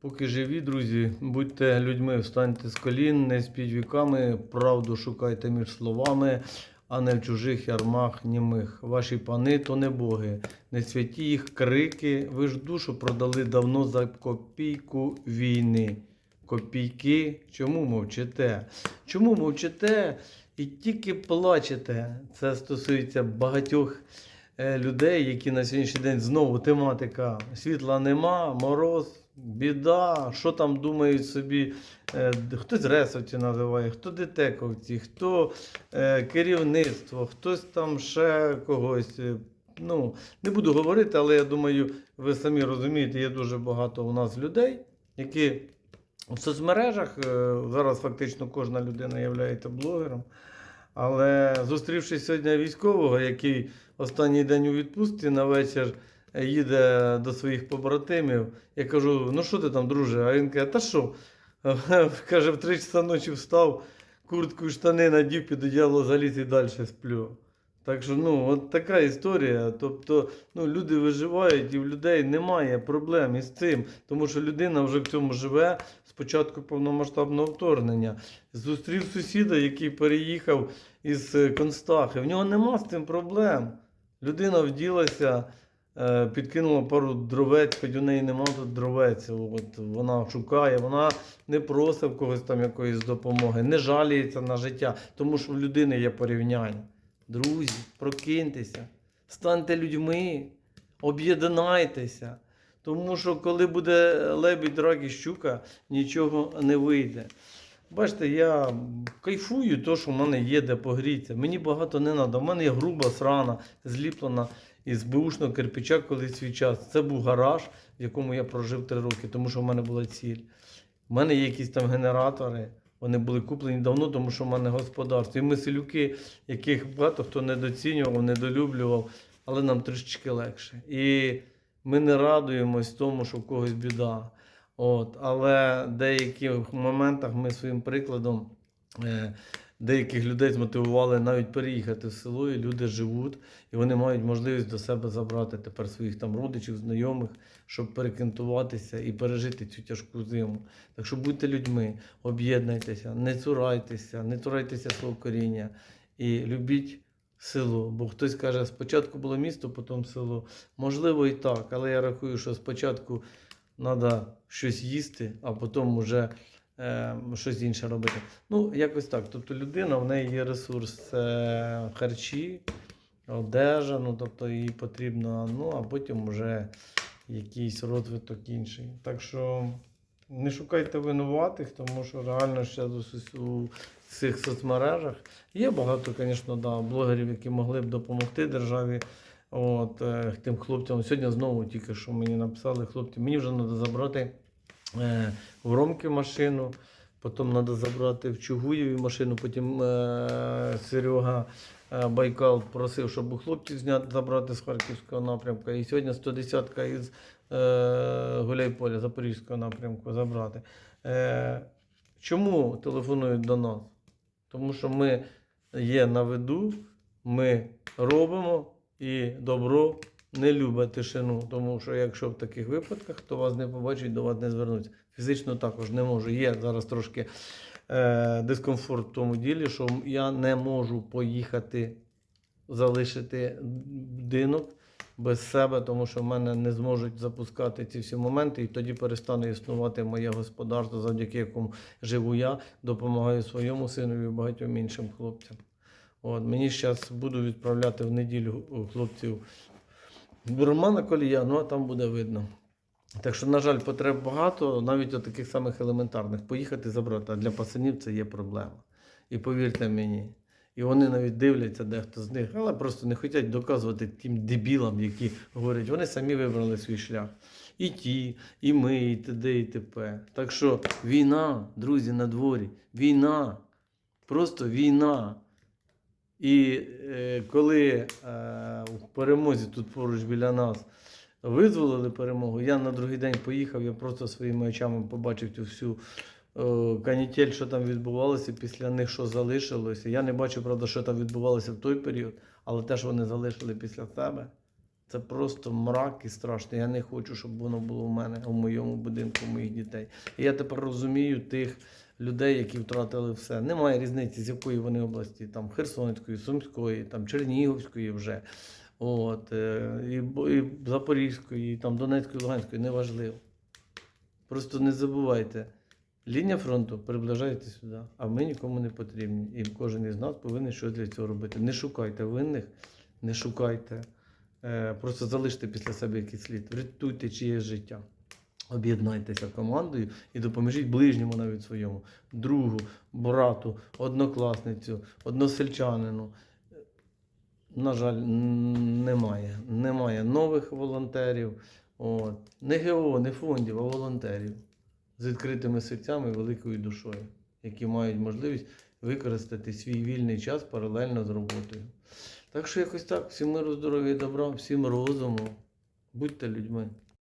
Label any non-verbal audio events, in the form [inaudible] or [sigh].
Поки живі, друзі, будьте людьми, встаньте з колін, не спіть віками, правду шукайте між словами, а не в чужих ярмах німих. Ваші пани то не боги, не святі їх крики, ви ж душу продали давно за копійку війни. Копійки, чому мовчите? Чому мовчите і тільки плачете? Це стосується багатьох е, людей, які на сьогоднішній день знову тематика світла нема, мороз, біда, що там думають собі, е, хтось ресовці називає, хто детековці, хто е, керівництво, хтось там ще когось. е, Ну, не буду говорити, але я думаю, ви самі розумієте, є дуже багато у нас людей, які в соцмережах е, зараз фактично кожна людина є блогером. Але зустрівши сьогодні військового, який останній день у відпустці на вечір їде до своїх побратимів, я кажу: ну що ти там, друже? А він каже, та що? [laughs] Каже, в 3 часа ночі встав, куртку і штани надів, під одіяло заліз і далі сплю. Так що, ну, от така історія. Тобто, ну, люди виживають, і в людей немає проблем із цим, тому що людина вже в цьому живе з початку повномасштабного вторгнення. Зустрів сусіда, який переїхав із Констахи. В нього нема з цим проблем. Людина вділася, підкинула пару дровець, хоч у неї нема тут дровець. От вона шукає, вона не просить в когось там якоїсь допомоги, не жаліється на життя, тому що в людини є порівняння. Друзі, прокиньтеся, станьте людьми, об'єднайтеся. Тому що коли буде лебідь, рак і щука, нічого не вийде. Бачите, я кайфую, то, що в мене є де погрітися. Мені багато не треба. У мене є груба срана, зліплена із бушного кирпича колись свій час. Це був гараж, в якому я прожив три роки, тому що в мене була ціль. У мене є якісь там генератори. Вони були куплені давно, тому що в мене господарство. І ми селюки, яких багато хто недоцінював, недолюблював, але нам трішечки легше. І ми не радуємось тому, що в когось біда. От, але в деяких моментах ми своїм прикладом е, деяких людей змотивували навіть переїхати в село, і люди живуть, і вони мають можливість до себе забрати тепер своїх там родичів, знайомих, щоб перекентуватися і пережити цю тяжку зиму. Так що будьте людьми, об'єднуйтеся, не цурайтеся, не цурайтеся свого коріння і любіть село. Бо хтось каже, спочатку було місто, потім село. Можливо, і так, але я рахую, що спочатку треба щось їсти, а потім вже е, щось інше робити. Ну, якось так. Тобто людина, в неї є ресурс це харчі, одежа, ну тобто їй потрібно, ну а потім вже якийсь розвиток інший. Так що не шукайте винуватих, тому що реально у, у цих соцмережах є багато, звісно, да, блогерів, які могли б допомогти державі. От, е, тим хлопцям. Сьогодні знову тільки що мені написали хлопці, мені вже треба забрати е, в Ромки машину, потім треба забрати в Чугуєві машину, потім е, Серега е, Байкал просив, щоб у хлопців зняти, забрати з Харківського напрямку. І сьогодні 110-ка із е, Гуляйполя, Запорізького напрямку забрати. Е, чому телефонують до нас? Тому що ми є на виду, ми робимо і добро не любить тишину. Тому що якщо в таких випадках, то вас не побачать, до вас не звернуться. Фізично також не можу. Є зараз трошки е, дискомфорт в тому ділі, що я не можу поїхати залишити будинок без себе, тому що в мене не зможуть запускати ці всі моменти, і тоді перестане існувати моє господарство, завдяки якому живу я, допомагаю своєму сину і багатьом іншим хлопцям. От, мені зараз буду відправляти в неділю хлопців в Романа Колія, ну а там буде видно. Так що, на жаль, потреб багато, навіть от таких самих елементарних. Поїхати забрати, а для пацанів це є проблема. І повірте мені. І вони навіть дивляться дехто з них, але просто не хочуть доказувати тим дебілам, які говорять, вони самі вибрали свій шлях. І ті, і ми, і т.д. і т.п. Так що війна, друзі, на дворі, війна, просто війна. І е, коли е, в перемозі тут поруч біля нас визволили перемогу, я на другий день поїхав, я просто своїми очами побачив цю всю е, канітель, що там відбувалося, після них що залишилося. Я не бачу, правда, що там відбувалося в той період, але те, що вони залишили після себе, Це просто мрак і страшно. Я не хочу, щоб воно було в мене, у моєму будинку, у моїх дітей. І я тепер розумію тих людей, які втратили все. Немає різниці, з якої вони області, там Херсонської, Сумської, там Чернігівської вже. От, е, і, і Запорізької, і там Донецької, Луганської, неважливо. Просто не забувайте, лінія фронту приближається сюди, а ми нікому не потрібні. І кожен із нас повинен щось для цього робити. Не шукайте винних, не шукайте, е, просто залиште після себе якийсь слід, врятуйте чиєсь життя. Об'єднайтеся командою і допоможіть ближньому навіть своєму, другу, брату, однокласницю, односельчанину. На жаль, немає. Немає нових волонтерів. От. Не ГО, не фондів, а волонтерів з відкритими серцями і великою душою, які мають можливість використати свій вільний час паралельно з роботою. Так що якось так, всім миру, здоров'я і добра, всім розуму. Будьте людьми.